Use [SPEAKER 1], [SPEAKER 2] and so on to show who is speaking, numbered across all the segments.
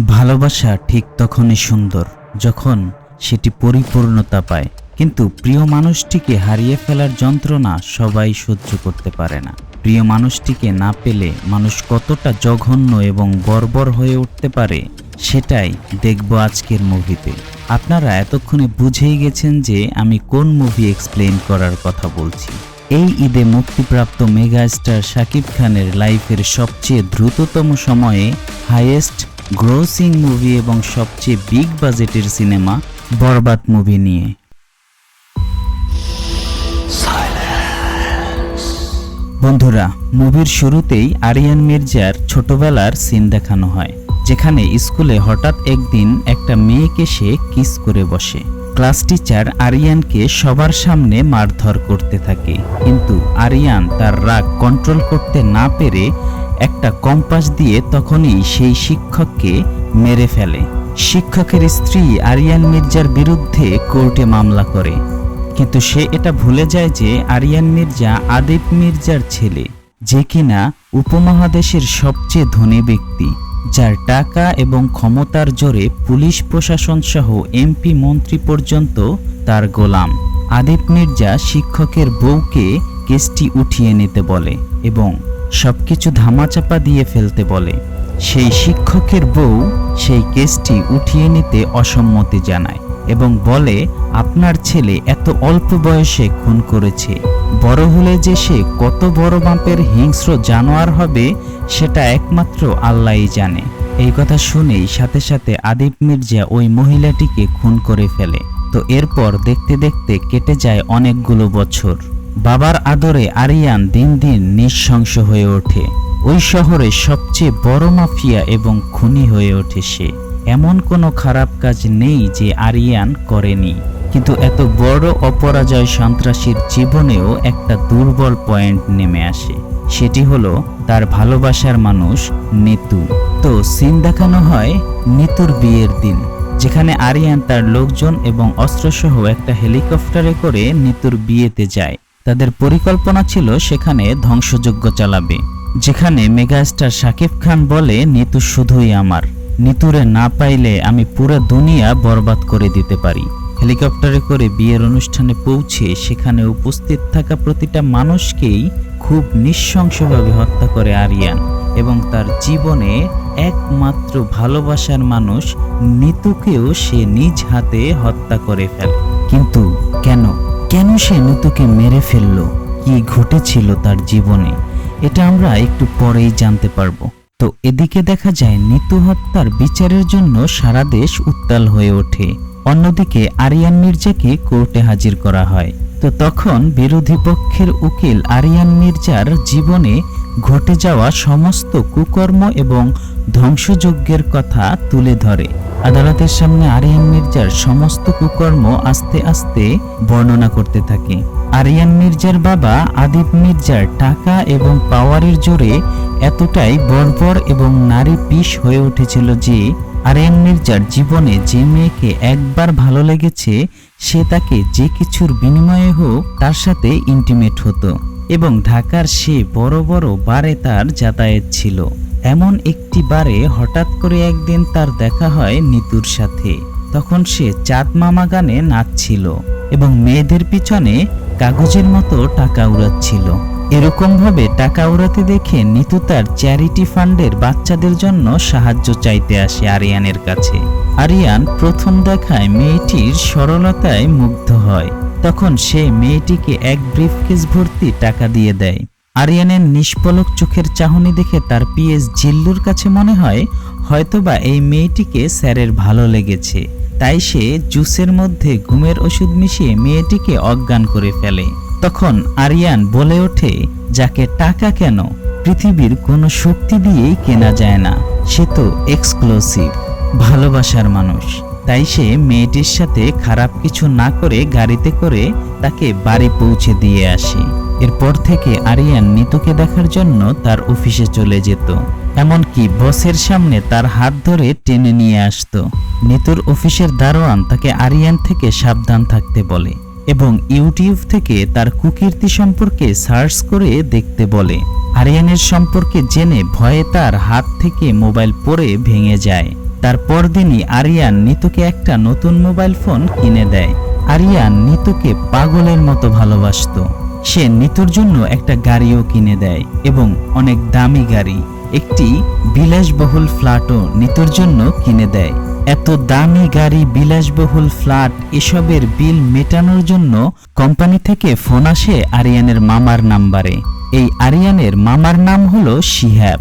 [SPEAKER 1] ভালোবাসা ঠিক তখনই সুন্দর যখন সেটি পরিপূর্ণতা পায়। কিন্তু প্রিয় মানুষটিকে হারিয়ে ফেলার যন্ত্রণা সবাই সহ্য করতে পারে না। প্রিয় মানুষটিকে না পেলে মানুষ কতটা জঘন্য এবং বর্বর হয়ে উঠতে পারে, সেটাই দেখব আজকের মুভিতে। আপনারা এতক্ষণে বুঝেই গেছেন যে আমি কোন মুভি এক্সপ্লেন করার কথা বলছি। এই ঈদে মুক্তিপ্রাপ্ত মেগাস্টার শাকিব খানের লাইফের সবচেয়ে দ্রুততম সময়ে হাইয়েস্ট গ্রোসিং মুভি এবং সবচেয়ে বিগ বাজেটের সিনেমা বরবাদ মুভি নিয়ে। বন্ধুরা মুভির শুরুতেই আরিয়ান মির্জার ছোটবেলার সিন দেখানো হয়, যেখানে স্কুলে হঠাৎ একদিন একটা মেয়েকে সে কিস করে বসে। ক্লাস টিচার আরিয়ানকে সবার সামনে মারধর করতে থাকে, কিন্তু আরিয়ান তার রাগ কন্ট্রোল করতে না পেরে একটা কম্পাস দিয়ে তখনই সেই শিক্ষককে মেরে ফেলে। শিক্ষকের স্ত্রী আরিয়ান মির্জার বিরুদ্ধে কোর্টে মামলা করে। কিন্তু সে এটা ভুলে যায় যে আরিয়ান মির্জা আদিপ মির্জার ছেলে, যে কিনা উপমহাদেশের সবচেয়ে ধনী ব্যক্তি, যার টাকা এবং ক্ষমতার জোরে পুলিশ প্রশাসন সহ এমপি মন্ত্রী পর্যন্ত তার গোলাম। আদিপ মির্জা শিক্ষকের বউকে কেসটি উঠিয়ে নিতে বলে এবং সবকিছু ধামাচাপা দিয়ে ফেলতে বলে। সেই শিক্ষকের বউ সেই কেসটি উঠিয়ে নিতে অসম্মতি জানায় এবং বলে, আপনার ছেলে এত অল্প বয়সে খুন করেছে। বড় হলে যে সে কত বড় মাপের হিংস্র জানোয়ার হবে, সেটা একমাত্র আল্লাহই জানে। এই কথা শুনেই সাথে সাথে আদিপ মির্জা ওই মহিলাটিকে খুন করে ফেলে। তো এরপর দেখতে দেখতে কেটে যায় অনেকগুলো বছর। বাবার আদরে আরিয়ান দিন দিন নিঃশংস হয়ে ওঠে। ওই শহরে সবচেয়ে বড় মাফিয়া এবং খুনি হয়ে ওঠে সে। এমন কোনো খারাপ কাজ নেই যে আরিয়ান করেনি। কিন্তু এত বড় অপরাজয় সন্ত্রাসীর জীবনেও একটা দুর্বল পয়েন্ট নেমে আসে। সেটি হলো তার ভালোবাসার মানুষ নিতু। তো সিন দেখানো হয় নিতুর বিয়ের দিন, যেখানে আরিয়ান তার লোকজন এবং অস্ত্রসহ একটা হেলিকপ্টারে করে নিতুর বিয়েতে যায়। তাদের পরিকল্পনা ছিল সেখানে ধ্বংসযজ্ঞ চালাবে। যেখানে মেগাস্টার শাকিব খান বলে, নিতু শুধুই আমার। নিতুরে না পাইলে আমি পুরো দুনিয়া বরবাদ করে দিতে পারি। হেলিকপ্টারে করে বিয়ের অনুষ্ঠানে পৌঁছে সেখানে উপস্থিত থাকা প্রতিটা মানুষকেই খুব নৃশংসভাবে হত্যা করে আরিয়ান এবং তার জীবনে একমাত্র ভালোবাসার মানুষ নিতুকেও সে নিজ হাতে হত্যা করে ফেলে। কিন্তু কেন? কেন সে নিতুকে মেরে ফেলল? কি ঘটেছিল তার জীবনে? এটা আমরা একটু পরেই জানতে পারব। তো এদিকে দেখা যায় নিতু হত্যার বিচারের জন্য সারা দেশ উত্তাল হয়ে ওঠে। অন্যদিকে আরিয়ান মির্জাকে কোর্টে হাজির করা হয়। তো তখন বিরোধী পক্ষের উকিল আরিয়ান মির্জার জীবনে ঘটে যাওয়া সমস্ত কুকর্ম এবং ধ্বংসযজ্ঞের কথা তুলে ধরে। আদালতের সামনে আরিয়ান মির্জার সমস্ত কুকর্ম আস্তে আস্তে বর্ণনা করতে থাকে। আরিয়ান মির্জার বাবা আদিপ মির্জার টাকা এবং পাওয়ারের জোরে এতটাই বর্বর এবং নারী পিস হয়ে উঠেছিল যে আরিয়ান মির্জার জীবনে যে মেয়েকে একবার ভালো লেগেছে, সে তাকে যে কিছুর বিনিময়ে হোক তার সাথে ইন্টিমেট হতো। এবং ঢাকার সে বড় বড় বারে তার যাতায়াত ছিল। এমন একটি বারে হঠাৎ করে একদিন তার দেখা হয় নিতুর সাথে। তখন সে চাঁদ মামা গানে নাচছিল এবং মেয়েদের পিছনে কাগজের মতো টাকা উড়াচ্ছিল। এরকম ভাবে টাকা উড়াতে দেখে নিতু তার চ্যারিটি ফান্ডের বাচ্চাদের জন্য সাহায্য চাইতে আসে আরিয়ানের কাছে। আরিয়ান প্রথম দেখায় মেয়েটির সরলতায় মুগ্ধ হয়। তখন সে মেয়েটিকে এক ব্রিফকেস ভর্তি টাকা দিয়ে দেয়। আরিয়ানের নিষ্পলক চোখের চাহনি দেখে তার পিএস জিল্লুর কাছে মনে হয়, হয়তোবা এই মেয়েটিকে স্যারের ভালো লেগেছে। তাই সে জুসের মধ্যে ঘুমের ওষুধ মিশিয়ে মেয়েটিকে অজ্ঞান করে ফেলে। তখন আরিয়ান বলে ওঠে, যাকে টাকা কেন? পৃথিবীর কোনো শক্তি দিয়েই কেনা যায় না। সে তো এক্সক্লুসিভ, ভালোবাসার মানুষ। তাই সে মেয়েটির সাথে খারাপ কিছু না করে গাড়িতে করে তাকে বাড়ি পৌঁছে দিয়ে আসে। এরপর থেকে আরিয়ান নিতুকে দেখার জন্য তার অফিসে চলে যেত। এমনকি বসের সামনে তার হাত ধরে টেনে নিয়ে আসতো। নিতুর অফিসের দারোয়ান তাকে আরিয়ান থেকে সাবধান থাকতে বলে এবং ইউটিউব থেকে তার কুকীর্তি সম্পর্কে সার্চ করে দেখতে বলে। আরিয়ানের সম্পর্কে জেনে ভয়ে তার হাত থেকে মোবাইল পড়ে ভেঙে যায়। তার পরদিনই আরিয়ান নিতুকে একটা নতুন মোবাইল ফোন কিনে দেয়। আরিয়ান নিতুকে পাগলের মতো ভালোবাসতো। সে নিতুর জন্য একটা গাড়িও কিনে দেয় এবং অনেক দামি গাড়ি, একটি বিলাসবহুল ফ্ল্যাটও নিতুর জন্য কিনে দেয়। এত দামি গাড়ি, বিলাসবহুল ফ্ল্যাট, এসবের বিল মেটানোর জন্য কোম্পানি থেকে ফোন আসে আরিয়ানের মামার নাম্বারে। এই আরিয়ানের মামার নাম হলো শিহাব।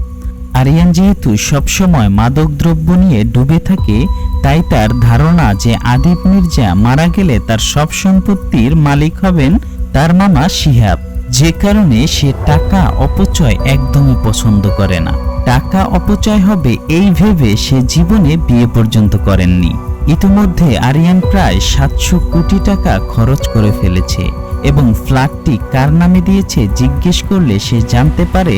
[SPEAKER 1] আরিয়ান যেহেতু সবসময় মাদকদ্রব্য নিয়ে ডুবে থাকে, তাই তার ধারণা যে আদিপ মির্জা মারা গেলে তার সব সম্পত্তির মালিক হবেন তার মামা শিহাব। যে কারণে সে টাকা অপচয় একদমই পছন্দ করে না। টাকা অপচয় হবে এই ভেবে সে জীবনে বিয়ে পর্যন্ত করেননি। ইতিমধ্যে আরিয়ান প্রায় সাতশো কোটি টাকা খরচ করে ফেলেছে এবং ফ্ল্যাটটি কার নামে দিয়েছে জিজ্ঞেস করলে সে জানতে পারে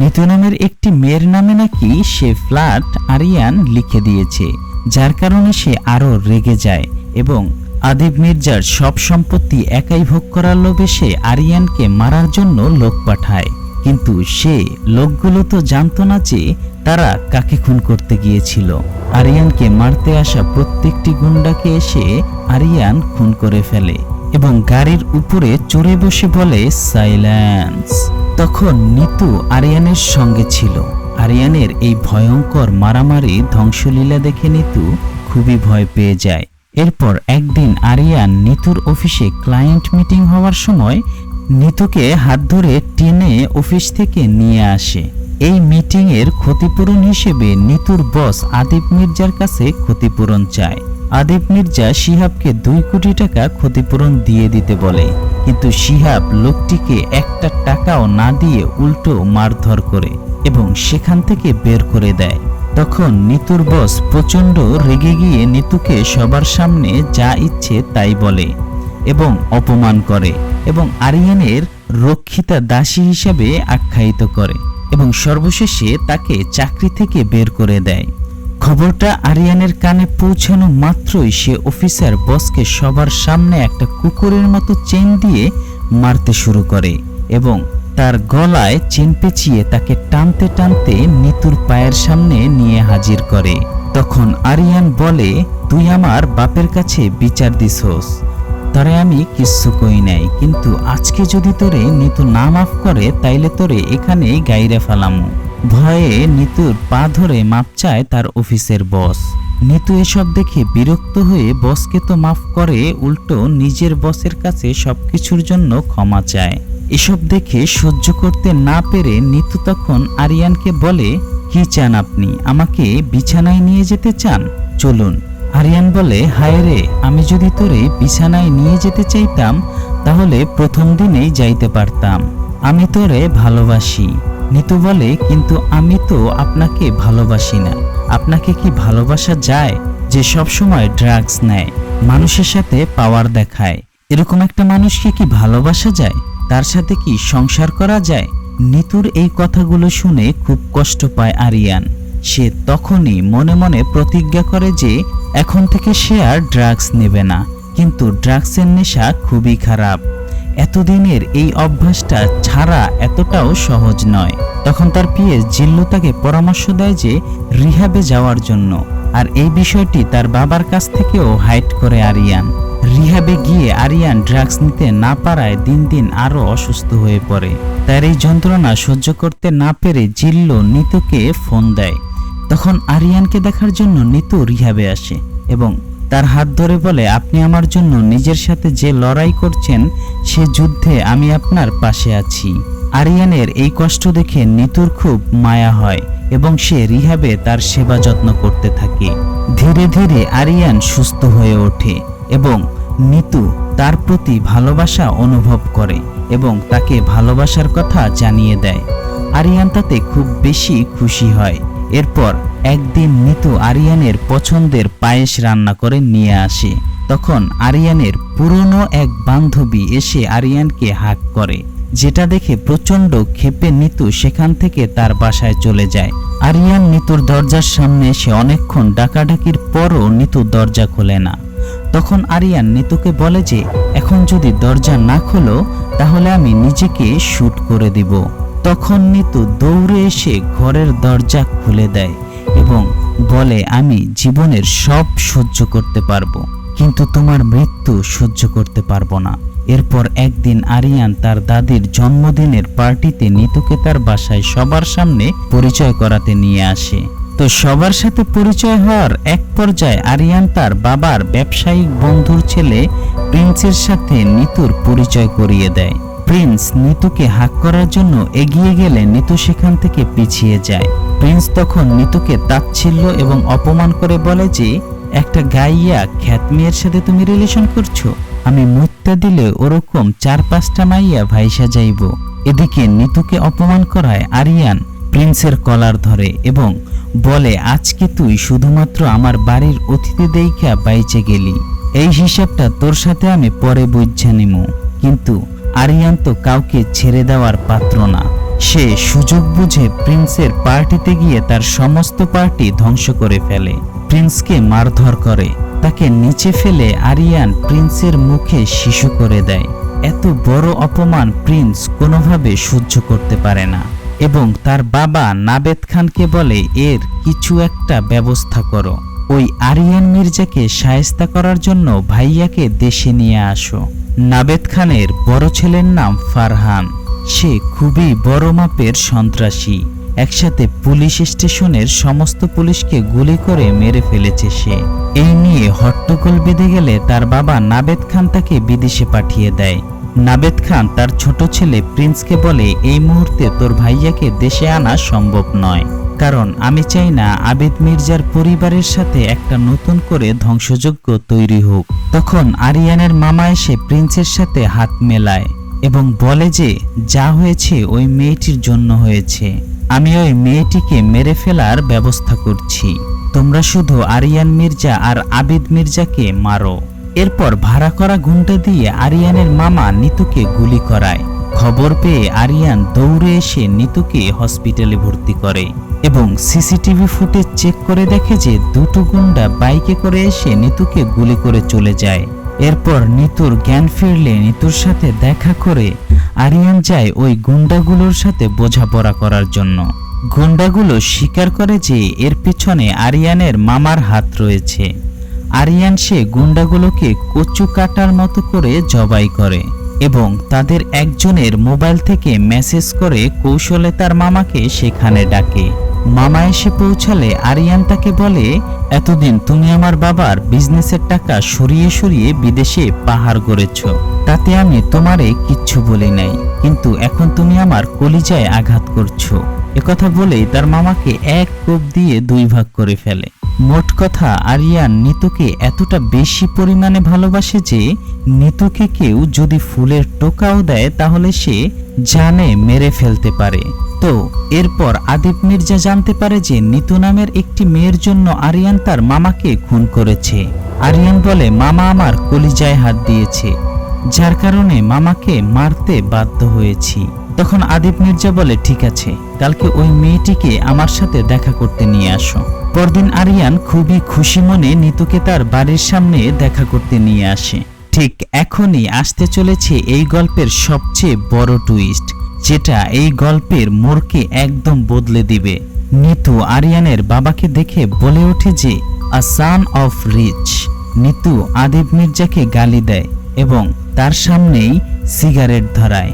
[SPEAKER 1] নিতু নামের একটি মেয়ের নামে নাকি সে ফ্ল্যাট আরিয়ান লিখে দিয়েছে, যার কারণে সে আরও রেগে যায় এবং আদিব মির্জার সব সম্পত্তি একাই ভোগ করার লোভে সে আরিয়ানকে মারার জন্য লোক পাঠায়। কিন্তু সে লোকগুলো তো জানতো না যে তারা কাকে খুন করতে গিয়েছিল। আরিয়ানকে মারতে আসা প্রত্যেকটি গুন্ডাকে এসে আরিয়ান খুন করে ফেলে এবং গাড়ির উপরে চড়ে বসে বলে, সাইলেন্স। তখন নিতু আরিয়ানের সঙ্গে ছিল। আরিয়ানের এই ভয়ঙ্কর মারামারি ধ্বংসলীলা দেখে নিতু খুবই ভয় পেয়ে যায়। এরপর একদিন আরিয়ান নিতুর অফিসে ক্লায়েন্ট মিটিং হওয়ার সময় নিতুকে হাত ধরে টেনে অফিস থেকে নিয়ে আসে। এই মিটিংয়ের ক্ষতিপূরণ হিসেবে নিতুর বস আদিপ মির্জার কাছে ক্ষতিপূরণ চায়। আদিপ মির্জা শিহাবকে দুই কোটি টাকা ক্ষতিপূরণ দিয়ে দিতে বলে। কিন্তু শিহাব লোকটিকে একটা টাকাও না দিয়ে উল্টো মারধর করে এবং সেখান থেকে বের করে দেয়। তখন নিতুর বস প্রচণ্ড রেগে গিয়ে নিতুকে সবার সামনে যা ইচ্ছে তাই বলে এবং অপমান করে এবং আরিয়ানের রক্ষিতা দাসী হিসাবে আখ্যায়িত করে এবং সর্বশেষে তাকে চাকরি থেকে বের করে দেয়। খবরটা আরিয়ানের কানে পৌঁছানো মাত্রই সে অফিসার বসকে সবার সামনে একটা কুকুরের মতো চেন দিয়ে মারতে শুরু করে এবং তার গলায় চেন পেঁচিয়ে তাকে টানতে টানতে নিতুর পায়ের সামনে নিয়ে হাজির করে। তখন আরিয়ান বলে, তুই আমার বাপের কাছে বিচার দিছস। তরে আমি কিচ্ছু কই নাই। কিন্তু আজকে যদি তোরে নিতু না মাফ করে, তাইলে তোরে এখানে গাইরে ফেলামু। ভয়ে নিতুর পা ধরে মাপ চায় তার অফিসের বস। নিতু এসব দেখে বিরক্ত হয়ে বসকে তো মাফ করে, উল্টো নিজের বসের কাছে সবকিছুর জন্য ক্ষমা চায়। এসব দেখে সহ্য করতে না পেরে নিতু তখন আরিয়ানকে বলে, কি চান আপনি? আমাকে বিছানায় নিয়ে যেতে চান? চলুন। আরিয়ান বলে, হায় রে, আমি যদি তোরে বিছানায় নিয়ে যেতে চাইতাম, তাহলে প্রথম দিনেই যাইতে পারতাম। আমি তোরে ভালোবাসি। নিতু বলে, কিন্তু আমি তো আপনাকে ভালোবাসি না। আপনাকে কি ভালোবাসা যায় যে সব সময় ড্রাগস নেয়, মানুষের সাথে পাওয়ার দেখায়? এরকম একটা মানুষকে কি ভালোবাসা যায়? তার সাথে কি সংসার করা যায়? নিতুর এই কথাগুলো শুনে খুব কষ্ট পায় আরিয়ান। সে তখনই মনে মনে প্রতিজ্ঞা করে যে এখন থেকে সে আর ড্রাগস নেবে না। কিন্তু ড্রাগসের নেশা খুবই খারাপ। এতদিনের এই অভ্যাসটা ছাড়া এতটাও সহজ নয়। তখন তার পিএস জিল্লু তাকে পরামর্শ দেয় যে রিহাবে যাওয়ার জন্য। আর এই বিষয়টি তার বাবার কাছ থেকেও হাইট করে আরিয়ান। রিহাবে গিয়ে আরিয়ান ড্রাগস নিতে না পারায় দিন দিন আরও অসুস্থ হয়ে পড়ে। তার এই যন্ত্রণা সহ্য করতে না পেরে জিল্লু নিতুকে ফোন দেয়। তখন আরিয়ানকে দেখার জন্য নিতু রিহাবে আসে এবং তার হাত ধরে বলে, আপনি আমার জন্য নিজের সাথে যে লড়াই করছেন, সে যুদ্ধে আমি আপনার পাশে আছি। আরিয়ানের এই কষ্ট দেখে নিতুর খুব মায়া হয় এবং সে রিহাবে তার সেবা যত্ন করতে থাকে। ধীরে ধীরে আরিয়ান সুস্থ হয়ে ওঠে এবং নিতু তার প্রতি ভালোবাসা অনুভব করে এবং তাকে ভালোবাসার কথা জানিয়ে দেয়। আরিয়ান তাতে খুব বেশি খুশি হয়। এরপর একদিন নিতু আরিয়ানের পছন্দের পায়েস রান্না করে নিয়ে আসে। তখন আরিয়ানের পুরনো এক বান্ধবী এসে আরিয়ানকে হাক করে, যেটা দেখে প্রচণ্ড ক্ষেপে নিতু সেখান থেকে তার বাসায় চলে যায়। আরিয়ান নিতুর দরজার সামনে এসে অনেকক্ষণ ডাকাডাকির পরও নিতু দরজা খোলে না। তখন আরিয়ান নিতুকে বলে যে, এখন যদি দরজা না খোলো, তাহলে আমি নিজেকে শ্যুট করে দিব। তখন নিতু দৌড়ে এসে ঘরের দরজা খুলে দেয়। এবং বলে, আমি জীবনের সব সহ্য করতে পারব, কিন্তু তোমার মৃত্যু সহ্য করতে পারব না। এরপর একদিন আরিয়ান তার দাদির জন্মদিনের পার্টিতে নিতুকে তার বাসায় সবার সামনে পরিচয় করাতে নিয়ে আসে। তো সবার সাথে পরিচয় হওয়ার এক পর্যায়ে আরিয়ান তার বাবার ব্যবসায়িক বন্ধুর ছেলে প্রিন্সের সাথে নিতুর পরিচয় করিয়ে দেয়। প্রিন্স নিতুকে হাক করার জন্য এগিয়ে গেলে নিতু সেখান থেকে পিছিয়ে যায়। প্রিন্স তখন নিতুকে তাচ্ছিল্য এবং অপমান করে বলে যে, একটা গাইয়া খ্যাত মেয়ের সাথে তুমি রিলেশন করছ? আমি মুত্যা দিলে ওরকম চার পাঁচটা মাইয়া ভাইসা যাইব। এদিকে নিতুকে অপমান করায় আরিয়ান প্রিন্সের কলার ধরে এবং বলে, আজকে তুই শুধুমাত্র আমার বাড়ির অতিথি দেইখা বাইচে গেলি। এই হিসাবটা তোর সাথে আমি পরে বুঝছে নিমু। কিন্তু আরিয়ান তো কাউকে ছেড়ে দেওয়ার পাত্র না। সে সুযোগ বুঝে প্রিন্সের পার্টিতে গিয়ে তার সমস্ত পার্টি ধ্বংস করে ফেলে। প্রিন্সকে মারধর করে। তাকে নিচে ফেলে আরিয়ান প্রিন্সের মুখে শিশু করে দেয়। এত বড় অপমান প্রিন্স কোনোভাবে সহ্য করতে পারে না। এবং তার বাবা নাবেদ খানকে বলে, এর কিছু একটা ব্যবস্থা করো। ওই আরিয়ান মির্জাকে সায়স্তা করার জন্য ভাইয়াকে দেশে নিয়ে আসো। নাবেদ খানের বড় ছেলের নাম ফারহান। সে খুবই বড় মাপের সন্ত্রাসী। একসাথে পুলিশ স্টেশনের সমস্ত পুলিশকে গুলি করে মেরে ফেলেছে সে। এই নিয়ে হট্টগোল বেঁধে গেলে তার বাবা নাবেদ খান তাকে বিদেশে পাঠিয়ে দেয়। নাবেদ খান তার ছোট ছেলে প্রিন্সকে বলে, এই মুহূর্তে তোর ভাইয়াকে দেশে আনা সম্ভব নয়। কারণ আমি চাই না আবেদ মির্জার পরিবারের সাথে একটা নতুন করে ধ্বংসযজ্ঞ তৈরি হোক। তখন আরিয়ানের মামা এসে প্রিন্সের সাথে হাত মেলায় এবং বলে যে, যা হয়েছে ওই মেয়েটির জন্য হয়েছে। আমি ওই মেয়েটিকে মেরে ফেলার ব্যবস্থা করছি। তোমরা শুধু আরিয়ান মির্জা আর আবিদ মির্জাকে মারো। এরপর ভাড়া করা গুন্ডা দিয়ে আরিয়ানের মামা নিতুকে গুলি করায়। খবর পেয়ে আরিয়ান দৌড়ে এসে নিতুকে হসপিটালে ভর্তি করে। এবং সিসিটিভি ফুটেজ চেক করে দেখে যে দুটো গুন্ডা বাইকে করে এসে নিতুকে গুলি করে চলে যায়। এরপর নিতুর জ্ঞান ফিরলে নিতুর সাথে দেখা করে আরিয়ান যায় ওই গুন্ডাগুলোর সাথে বোঝাপড়া করার জন্য। গুন্ডাগুলো স্বীকার করে যে এর পেছনে আরিয়ানের মামার হাত রয়েছে। আরিয়ান সে গুন্ডাগুলোকে কচু কাটার মতো করে জবাই করে এবং তাদের একজনের মোবাইল থেকে মেসেজ করে কৌশলে তার মামাকে সেখানে ডাকে। মামা এসে পৌঁছালে আরিয়ান তাকে বলে, এতদিন তুমি আমার বাবার বিজনেসের টাকা সরিয়ে সরিয়ে বিদেশে পাহাড় গড়েছ। তাতে আমি তোমারে কিচ্ছু বলি নাই। কিন্তু এখন তুমি আমার কলিজায় আঘাত করছ। একথা বলেই তার মামাকে এক কোপ দিয়ে দুই ভাগ করে ফেলে। মোট কথা, আরিয়ান নিতুকে এতটা বেশি পরিমাণে ভালোবাসে যে নিতুকে কেউ যদি ফুলের টোকাও দেয় তাহলে সে জানে মেরে ফেলতে পারে। তো, এরপর আদিপ মির্জা জানতে পারে যে নিতু নামের একটি মেয়ের জন্য আরিয়ান তার মামাকে খুন করেছে। আরিয়ান বলে, মামা আমার কলিজায় হাত দিয়েছে, যার কারণে মামাকে মারতে বাধ্য হয়েছি। তখন আদিপ মির্জা বলে, ঠিক আছে, কালকে ওই মেয়েটিকে আমার সাথে দেখা করতে নিয়ে আসো। পরদিন আরিয়ান খুবই খুশি মনে নিতুকে তার বাড়ির সামনে দেখা করতে নিয়ে আসে। ঠিক এখনই আসতে চলেছে এই গল্পের সবচেয়ে বড় টুইস্ট যেটা এই গল্পের মোড়কে একদম বদলে দিবে। নিতু আরিয়ানের বাবাকে দেখে বলে ওঠে যে, a son of rich Nitu Adib মির্জাকে গালি দেয় এবং তার সামনেই সিগারেট ধরায়।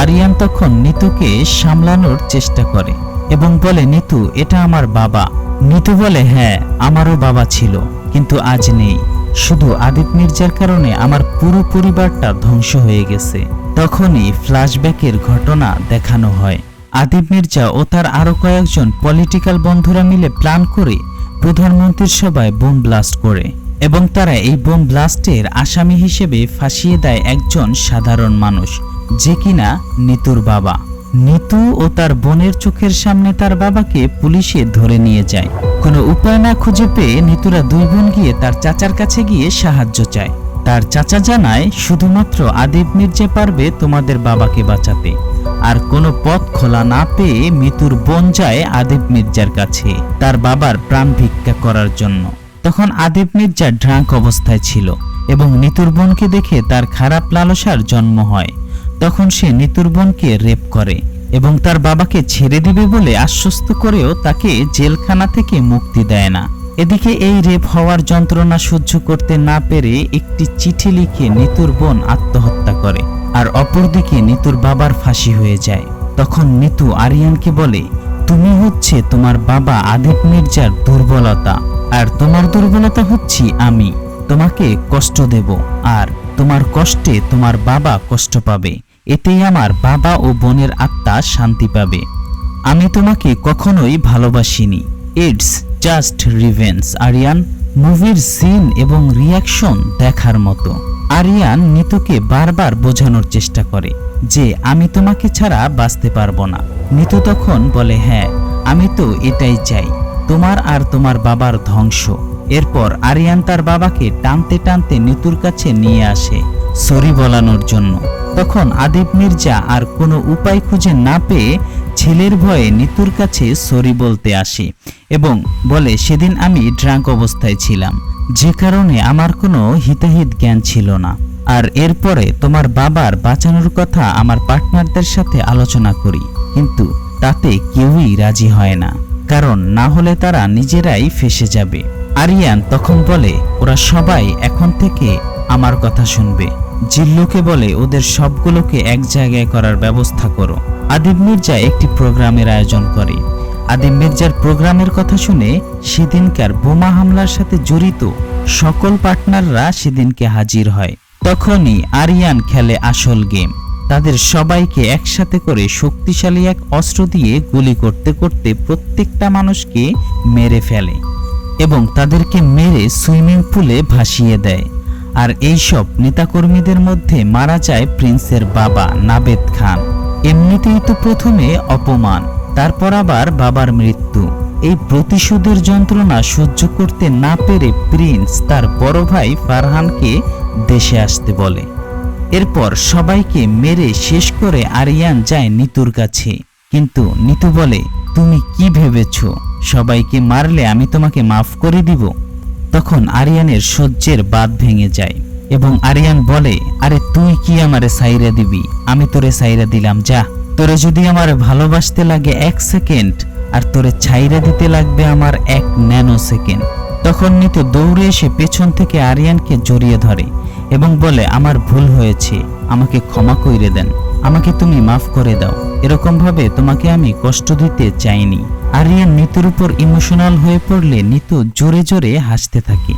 [SPEAKER 1] আরিয়ান তখন নিতুকে সামলানোর চেষ্টা করে এবং বলে, নিতু, এটা আমার বাবা। নিতু বলে হ্যাঁ আমারও বাবা ছিল, কিন্তু আজ নেই। শুধু আদিত মির্জার কারণে আমার পুরো পরিবারটা ধ্বংস হয়ে গেছে। তখনই ফ্ল্যাশব্যাকের ঘটনা দেখানো হয়। আদিব মির্জা ও তার আরও কয়েকজন পলিটিক্যাল বন্ধুরা মিলে প্ল্যান করে প্রধানমন্ত্রীর সভায় বোম ব্লাস্ট করে এবং তারা এই বোম ব্লাস্টের আসামি হিসেবে ফাঁসিয়ে দেয় একজন সাধারণ মানুষ। যে কিনা নিতুর বাবা। নিতু ও তার বোনের চোখের সামনে তার বাবাকে পুলিশে ধরে নিয়ে যায়। কোনো উপায় না খুঁজে পেয়ে নিতুরা দুই বোন গিয়ে তার চাচার কাছে গিয়ে সাহায্য চায়। তার চাচা জানায়, শুধুমাত্র আদিব মির্জা পারবে তোমাদের বাবাকে বাঁচাতে। আর কোনো পথ খোলা না পেয়ে মিতুর বোন যায় আদিব মির্জার কাছে, তার বাবার প্রাণ ভিক্ষা করার জন্য। তখন আদিব মির্জা ড্রাঙ্ক অবস্থায় ছিল এবং নিতুর বোনকে দেখে তার খারাপ লালসার জন্ম হয়। তখন সে নিতুর বোনকে রেপ করে এবং তার বাবাকে ছেড়ে দিবে বলে আশ্বস্ত করেও তাকে জেলখানা থেকে মুক্তি দেয় না। এদিকে এই রেপ হওয়ার যন্ত্রণা সহ্য করতে না পেরে একটি চিঠি লিখে নিতুর বোন আত্মহত্যা করে আর অপরদিকে নিতুর বাবার ফাঁসি হয়ে যায়। তখন নিতু আরিয়ানকে বলে, তুমি হচ্ছে তোমার বাবা আদিপ মির্জার দুর্বলতা আর তোমার দুর্বলতা হচ্ছি আমি। তোমাকে কষ্ট দেব আর তোমার কষ্টে তোমার বাবা কষ্ট পাবে। এতেই আমার বাবা ও বোনের আত্মা শান্তি পাবে। আমি তোমাকে কখনোই ভালোবাসিনি। ইটস জাস্ট রিভেন্স আরিয়ান মুভির সিন এবং রিয়াকশন দেখার মতো। আরিয়ান নিতুকে বারবার বোঝানোর চেষ্টা করে যে আমি তোমাকে ছাড়া বাঁচতে পারব না। নিতু তখন বলে হ্যাঁ আমি তো এটাই চাই। তোমার আর তোমার বাবার ধ্বংস। এরপর আরিয়ান তার বাবাকে টানতে টানতে নিতুর কাছে নিয়ে আসে সরি বলানোর জন্য। তখন আদিব মির্জা আর কোনো উপায় খুঁজে না পেয়ে ছেলের ভয়ে নিতুর কাছে সরি বলতে আসে এবং বলে, সেদিন আমি ড্রাঙ্ক অবস্থায় ছিলাম। যে কারণে আমার কোনো হিতাহিত জ্ঞান ছিল না। আর এরপরে তোমার বাবার বাঁচানোর কথা আমার পার্টনারদের সাথে আলোচনা করি। কিন্তু তাতে কেউই রাজি হয় না। কারণ না হলে তারা নিজেরাই ফেসে যাবে। আরিয়ান তখন বলে, ওরা সবাই এখন থেকে আমার কথা শুনবে। জিল্লুকে বলে ওদের সবগুলোকে এক জায়গায় করার ব্যবস্থা করো। আদিব মির্জা একটি প্রোগ্রামের আয়োজন করে। আদিব মির্জার প্রোগ্রামের কথা শুনে সেদিনকার বোমা হামলার সাথে জড়িত সকল পার্টনাররা সেদিনকে হাজির হয়। তখনই আরিয়ান খেলে আসল গেম। তাদের সবাইকে একসাথে করে শক্তিশালী এক অস্ত্র দিয়ে গুলি করতে করতে প্রত্যেকটা মানুষকে মেরে ফেলে এবং তাদেরকে মেরে সুইমিং পুলে ভাসিয়ে দেয়। আর এইসব নেতাকর্মীদের মধ্যে মারা যায় প্রিন্সের বাবা নাবেদ খান। এমনিতেই তো প্রথমে অপমান, তারপর আবার বাবার মৃত্যু। এই প্রতিশোধের যন্ত্রণা সহ্য করতে না পেরে প্রিন্স তার বড় ভাই ফারহানকে দেশে আসতে বলে। এরপর সবাইকে মেরে শেষ করে আরিয়ান যায় নিতুর কাছে। কিন্তু নিতু বলে, তুমি কি ভেবেছ? সবাইকে মারলে আমি তোমাকে মাফ করে দিব? তখন আরিয়ানের সহ্যের বাদ ভেঙে যায় এবং আরিয়ান বলে, আরে তুই কি আমারে সাইরা দিবি? আমি তোরে সাইরা দিলাম, যা। তোরে যদি আমার ভালোবাসতে লাগে এক সেকেন্ড, আর তোরে ছাইরা দিতে লাগবে আমার এক ন্যানো সেকেন্ড তখন নিতু দৌড়ে এসে পেছন থেকে আরিয়ানকে জড়িয়ে ধরে এবং বলে, আমার ভুল হয়েছে, আমাকে ক্ষমা কইরে দেন। আমাকে তুমি মাফ করে দাও। এরকম ভাবে তোমাকে আমি কষ্ট দিতে চাইনি। আরিয়ান নিতুর উপর ইমোশনাল হয়ে পড়লে নিতু জোরে জোরে হাসতে থাকে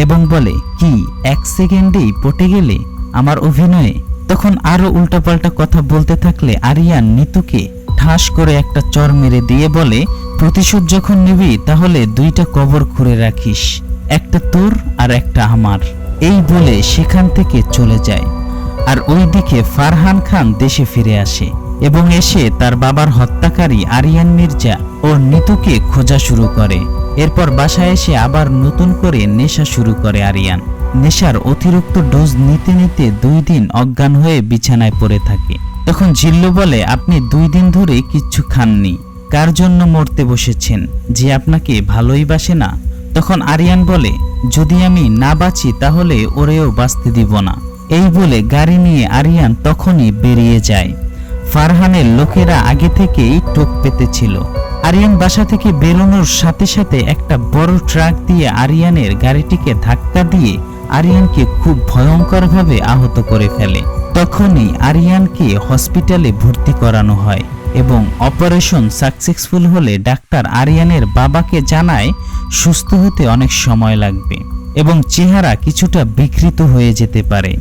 [SPEAKER 1] এবং বলে, কি, এক সেকেন্ডেই পটে গেলে আমার অভিনয়ে? তখন আরও উল্টাপাল্টা কথা বলতে থাকলে আরিয়ান নিতুকে ঠাস করে একটা চর মেরে দিয়ে বলে, প্রতিশোধ যখন নিবি, তাহলে দুইটা কবর খুঁড়ে রাখিস, একটা তোর আর একটা আমার। এই বলে সেখান থেকে চলে যায়। আর ওইদিকে ফারহান খান দেশে ফিরে আসে। এবং এসে তার বাবার হত্যাকারী আরিয়ান মির্জা ও নিতুকে খোঁজা শুরু করে। এরপর বাসায় এসে আবার নতুন করে নেশা শুরু করে আরিয়ান। নেশার অতিরিক্ত ডোজ নিতে নিতে দুই দিন অজ্ঞান হয়ে বিছানায় পড়ে থাকে। তখন জিল্লু বলে, আপনি দুই দিন ধরে কিচ্ছু খাননি। কার জন্য মরতে বসেছেন? যে আপনাকে ভালোই বাসে না? তখন আরিয়ান বলে, যদি আমি না বাঁচি তাহলে ওরেও বাঁচতে দিব না। এই বলে গাড়ি নিয়ে আরিয়ান তখনই বেরিয়ে যায়। ফারহানের লোকেরা আগে থেকেই টোপ পেতেছিল। আরিয়ান বাসা থেকে বেরোনোর সাথে সাথে একটা বড় ট্রাক দিয়ে আরিয়ানের গাড়িটিকে ধাক্কা দিয়ে আরিয়ানকে খুব ভয়ঙ্করভাবে আহত করে ফেলে। তখনই আরিয়ানকে হসপিটালে ভর্তি করানো হয় এবং অপারেশন সাকসেসফুল হলে ডাক্তার আরিয়ানের বাবাকে জানায়, সুস্থ হতে অনেক সময় লাগবে এবং চেহারা কিছুটা বিকৃত হয়ে যেতে পারে।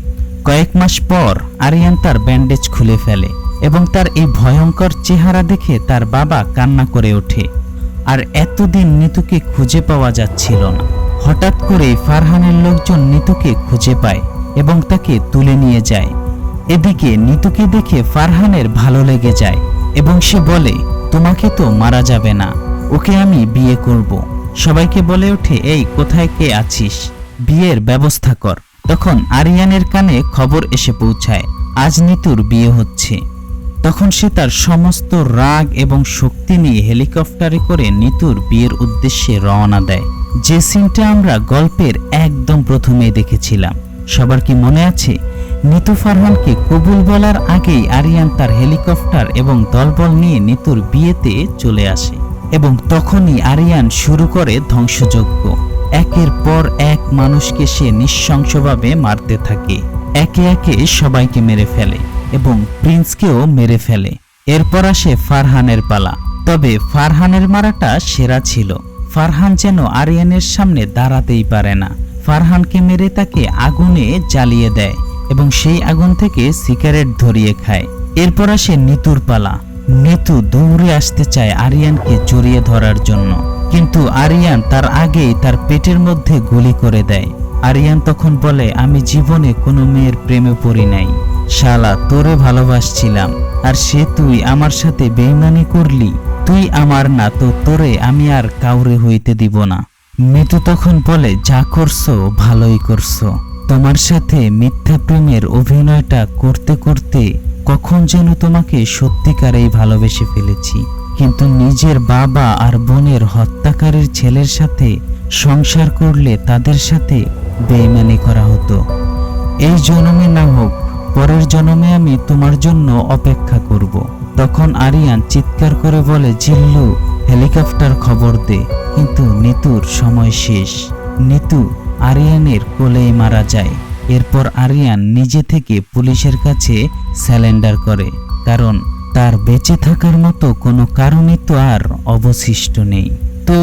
[SPEAKER 1] কয়েক মাস পর আরিয়ান তার ব্যান্ডেজ খুলে ফেলে। এবং তার এই ভয়ঙ্কর চেহারা দেখে তার বাবা কান্না করে ওঠে। আর এতদিন নিতুকে খুঁজে পাওয়া যাচ্ছিল না। হঠাৎ করেই ফারহানের লোকজন নিতুকে খুঁজে পায় এবং তাকে তুলে নিয়ে যায়। এদিকে নিতুকে দেখে ফারহানের ভালো লেগে যায় এবং সে বলে, তোমাকে তো মারা যাবে না, ওকে আমি বিয়ে করব। সবাইকে বলে ওঠে, এই, কোথায় কে আছিস? বিয়ের ব্যবস্থা কর। তখন আরিয়ানের কানে খবর এসে পৌঁছায়, আজ নিতুর বিয়ে হচ্ছে। তখন সে তার সমস্ত রাগ এবং শক্তি নিয়ে হেলিকপ্টারে করে নিতুর বিয়ের উদ্দেশ্যে রওনা দেয়। যে সিনটা আমরা গল্পের একদম প্রথমে দেখেছিলাম। সবার কি মনে আছে? নিতু ফারহানকে কবুল বলার আগেই আরিয়ান তার হেলিকপ্টার এবং দলবল নিয়ে নিতুর বিয়েতে চলে আসে এবং তখনই আরিয়ান শুরু করে ধ্বংসযজ্ঞ। একের পর এক মানুষকে সে নিঃশংসভাবে মারতে থাকে। একে একে সবাইকে মেরে ফেলে। এবং প্রিন্সকেও মেরে ফেলে। এরপর আসে ফারহানের পালা। তবে ফারহানের মারাটা সেরা ছিল। ফারহান যেন আরিয়ানের সামনে দাঁড়াতেই পারে না। ফারহানকে মেরে তাকে আগুনে জ্বালিয়ে দেয় এবং সেই আগুন থেকে সিগারেট ধরিয়ে খায়। এরপর আসে নিতুর পালা। নিতু দৌড়ে আসতে চায় আরিয়ানকে জড়িয়ে ধরার জন্য। কিন্তু আরিয়ান তার আগেই তার পেটের মধ্যে গুলি করে দেয়। আরিয়ান তখন বলে, আমি জীবনে কোনো মেয়ের প্রেমে পড়ি নাই। শালা, তোরে ভালোবাসছিলাম। আর সে তুই আমার সাথে বেইমানি করলি। তুই আমার না, তো তোরে আমি আর কাউরে হইতে দিব না। মিতু তখন বলে, যা করছ, ভালোই করছ। তোমার সাথে মিথ্যা প্রেমের অভিনয়টা করতে করতে কখন যেন তোমাকে সত্যিকারেই ভালোবেসে ফেলেছি। কিন্তু নিজের বাবা আর বোনের হত্যাকারীর ছেলের সাথে সংসার করলে তাদের সাথে বেইমানি করা হতো। এই জন্মে না হোক পরের জন্মে আমি তোমার জন্য অপেক্ষা করব। তখন আরিয়ান চিৎকার করে বলে, জিল্লু, হেলিকপ্টার খবর দে। কিন্তু নিতুর সময় শেষ। নিতু আরিয়ানের কোলেই মারা যায়। এরপর আরিয়ান নিজে থেকে পুলিশের কাছে স্যালেন্ডার করে। কারণ তার বেঁচে থাকার মতো কোনো কারণই তো আর অবশিষ্ট নেই। তো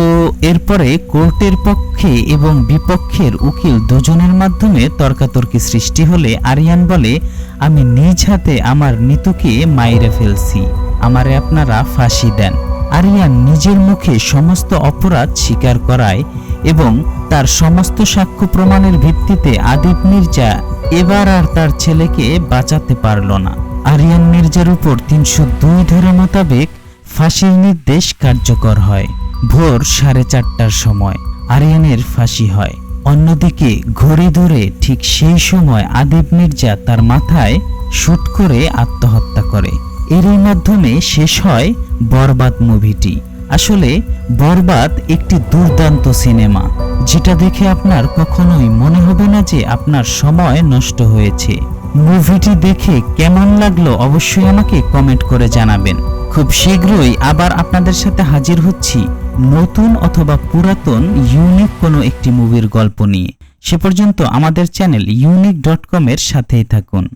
[SPEAKER 1] এরপরে কোর্টের পক্ষে এবং বিপক্ষের উকিল দুজনের মাধ্যমে তর্কাতর্কি সৃষ্টি হলে আরিয়ান বলে, আমি নিজ হাতে আমার নিতুকে মাইরে ফেলছি। আমারে আপনারা ফাঁসি দেন। আরিয়ান নিজের মুখে সমস্ত অপরাধ স্বীকার করায় এবং তার সমস্ত সাক্ষ্য প্রমাণের ভিত্তিতে আদিব মির্জা এবার আর তার ছেলেকে বাঁচাতে পারল না। আরিয়ান মির্জার উপর তিনশো দুই ধারা মোতাবেক ফাঁসির নির্দেশ কার্যকর হয়। ভোর সাড়ে চারটার সময় আরিয়ানের ফাঁসি হয়। অন্যদিকে ঘড়ি ধরে ঠিক সেই সময় আদিব মির্জা তার মাথায় শুট করে আত্মহত্যা করে। এরই মাধ্যমে শেষ হয় বরবাদ মুভিটি। আসলে বরবাদ একটি দুর্দান্ত সিনেমা, যেটা দেখে আপনার কখনোই মনে হবে না যে আপনার সময় নষ্ট হয়েছে। মুভিটি দেখে কেমন লাগল অবশ্যই আমাকে কমেন্ট করে জানাবেন। খুব শীঘ্রই আবার আপনাদের সাথে হাজির হচ্ছি নতুন অথবা পুরাতন ইউনিক কোনো একটি মুভির গল্প নিয়ে। সে পর্যন্ত আমাদের চ্যানেল ইউনিক ডট কমের সাথেই থাকুন।